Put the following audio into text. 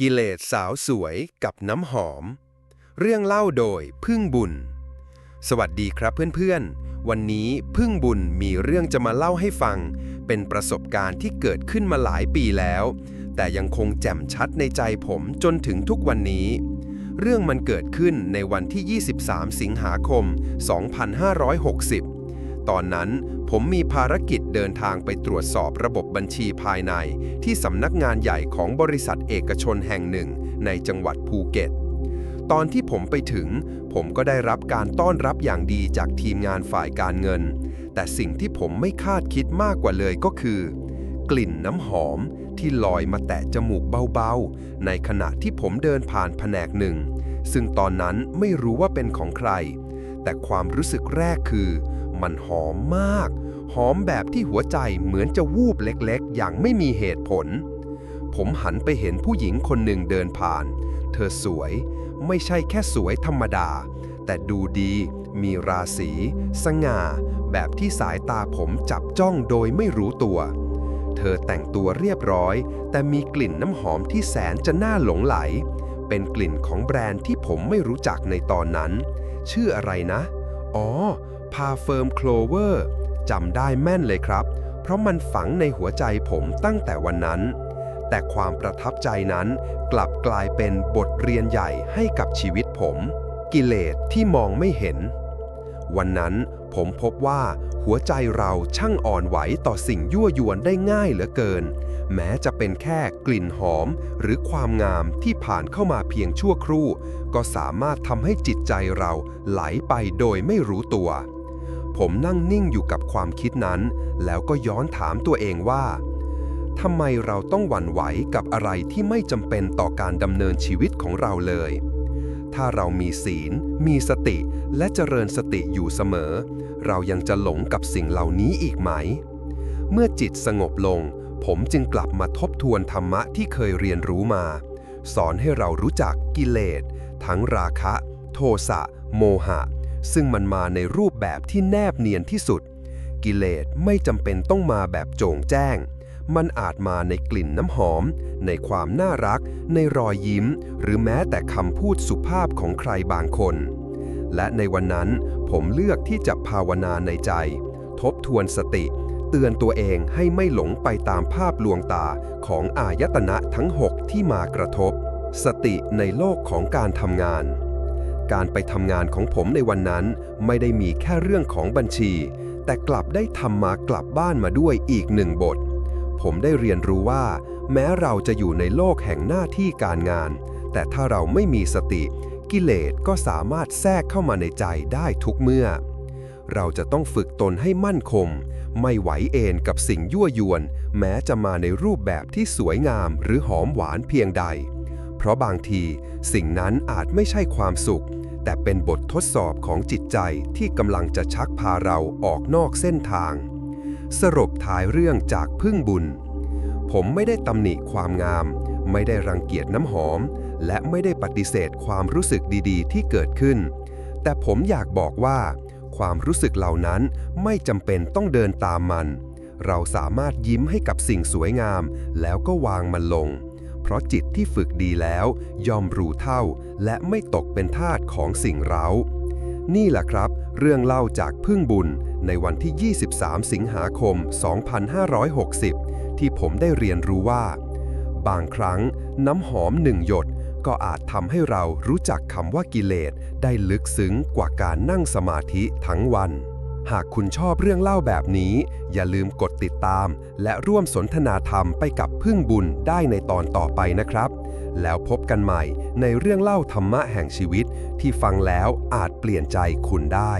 กิเลสสาวสวยกับน้ำหอม เรื่องเล่าโดยพึ่งบุญ สวัสดีครับเพื่อนๆ วันนี้พึ่งบุญมีเรื่องจะมาเล่าให้ฟัง เป็นประสบการณ์ที่เกิดขึ้นมาหลายปีแล้ว แต่ยังคงแจ่มชัดในใจผมจนถึงทุกวันนี้ เรื่องมันเกิดขึ้นในวันที่ 23 สิงหาคม 2560 ตอนนั้น ผมมีภารกิจเดินทางไปตรวจสอบระบบบัญชีภายใน ที่สำนักงานใหญ่ของบริษัทเอกชนแห่งหนึ่ง ในจังหวัดภูเก็ต ตอนที่ผมไปถึง ผมก็ได้รับการต้อนรับอย่างดีจากทีมงานฝ่ายการเงิน แต่สิ่งที่ผมไม่คาดคิดมากกว่าเลยก็คือ กลิ่นน้ำหอมที่ลอยมาแตะจมูกเบาๆ ในขณะที่ผมเดินผ่านแผนกหนึ่ง ซึ่งตอนนั้นไม่รู้ว่าเป็นของใคร แต่ความรู้สึกแรกคือ มันหอมมาก หอมแบบที่หัวใจเหมือนจะวูบเล็กๆ อย่างไม่มีเหตุผล ผมหันไปเห็นผู้หญิงคนหนึ่งเดินผ่าน เธอสวย ไม่ใช่แค่สวยธรรมดา แต่ดูดี มีราศี สง่า แบบที่สายตาผมจับจ้องโดยไม่รู้ตัว เธอแต่งตัวเรียบร้อย แต่มีกลิ่นน้ำหอมที่แสนจะน่าหลงไหล เป็นกลิ่นของแบรนด์ที่ผมไม่รู้จักในตอนนั้น ชื่ออะไรนะ อ๋อ พาเฟิร์มโคลเวอร์จำได้แม่นเลยครับ เพราะมันฝังในหัวใจผมตั้งแต่วันนั้น แต่ความประทับใจนั้นกลับกลายเป็นบทเรียนใหญ่ให้กับชีวิตผม กิเลสที่มองไม่เห็น วันนั้นผมพบว่าหัวใจเราช่างอ่อนไหวต่อสิ่งยั่วยวนได้ง่ายเหลือเกิน แม้จะเป็นแค่กลิ่นหอม หรือความงามที่ผ่านเข้ามาเพียงชั่วครู่ ก็สามารถทำให้จิตใจเราไหลไปโดยไม่รู้ตัว ผมนั่งนิ่งอยู่กับความคิดนั้น แล้วก็ย้อนถามตัวเองว่าทำไมเราต้องหวั่นไหวกับอะไรที่ไม่จำเป็นต่อการดำเนินชีวิตของเราเลย ถ้าเรามีศีล มีสติ และเจริญสติอยู่เสมอ เรายังจะหลงกับสิ่งเหล่านี้อีกไหม เมื่อจิตสงบลง ผมจึงกลับมาทบทวนธรรมะที่เคยเรียนรู้มา สอนให้เรารู้จักกิเลส ทั้งราคะ โทสะ โมหะ ซึ่งมันมาในรูปแบบที่แนบเนียนที่สุด กิเลสไม่จำเป็นต้องมาแบบโจ่งแจ้ง มันอาจมาในกลิ่นน้ำหอม ในความน่ารัก ในรอยยิ้ม หรือแม้แต่คำพูดสุภาพของใครบางคน และในวันนั้นผมเลือกที่จะภาวนาในใจ ทบทวนสติ เตือนตัวเองให้ไม่หลงไปตามภาพลวงตาของอายตนะทั้ง6ที่มากระทบ สติในโลกของการทำงานการไปทำงานของผมในวันนั้น ไม่ได้มีแค่เรื่องของบัญชี แต่กลับได้ทำมากลับบ้านมาด้วยอีกหนึ่งบท ผมได้เรียนรู้ว่า แม้เราจะอยู่ในโลกแห่งหน้าที่การงาน แต่ถ้าเราไม่มีสติ กิเลสก็สามารถแทรกเข้ามาในใจได้ทุกเมื่อ เราจะต้องฝึกตนให้มั่นคง ไม่ไหวเอนกับสิ่งยั่วยวน แม้จะมาในรูปแบบที่สวยงามหรือหอมหวานเพียงใด เพราะบางทีสิ่งนั้นอาจไม่ใช่ความสุข แต่เป็นบททดสอบของจิตใจที่กำลังจะชักพาเราออกนอกเส้นทาง สรุปท้ายเรื่องจากพึ่งบุญ ผมไม่ได้ตำหนิความงาม ไม่ได้รังเกียจน้ำหอม และไม่ได้ปฏิเสธความรู้สึกดีๆ ที่เกิดขึ้น แต่ผมอยากบอกว่า ความรู้สึกเหล่านั้นไม่จำเป็นต้องเดินตามมัน เราสามารถยิ้มให้กับสิ่งสวยงาม แล้วก็วางมันลง เพราะจิตที่ฝึกดีแล้ว ยอมรู้เท่า และไม่ตกเป็นทาสของสิ่งเร้า นี่แหละครับ เรื่องเล่าจากพึ่งบุญในวันที่ 23 สิงหาคม 2560 ที่ผมได้เรียนรู้ว่า บางครั้งน้ำหอมหนึ่งหยดก็อาจทำให้เรารู้จักคำว่ากิเลสได้ลึกซึ้งกว่าการนั่งสมาธิทั้งวัน หากคุณชอบเรื่องเล่าแบบนี้ อย่าลืมกดติดตาม และร่วมสนทนาธรรมไปกับพึ่งบุญได้ในตอนต่อไปนะครับ แล้วพบกันใหม่ในเรื่องเล่าธรรมะแห่งชีวิตที่ฟังแล้วอาจเปลี่ยนใจคุณได้